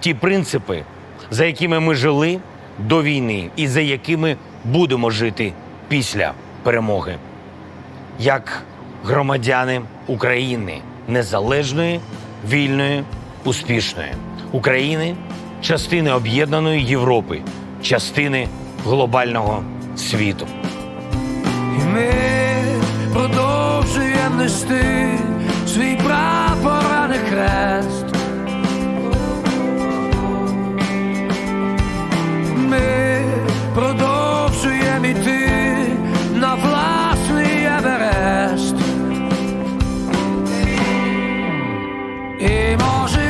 ті принципи, за якими ми жили до війни і за якими будемо жити після перемоги. Як громадяни України незалежної, вільної, успішної України, частини об'єднаної Європи, частини глобального світу. Ми І може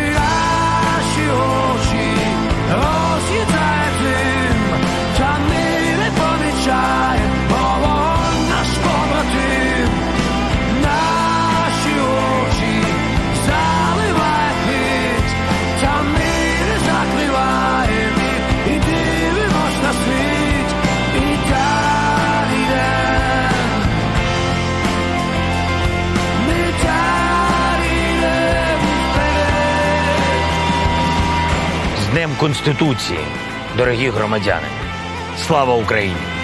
Днем Конституції, дорогі громадяни! Слава Україні!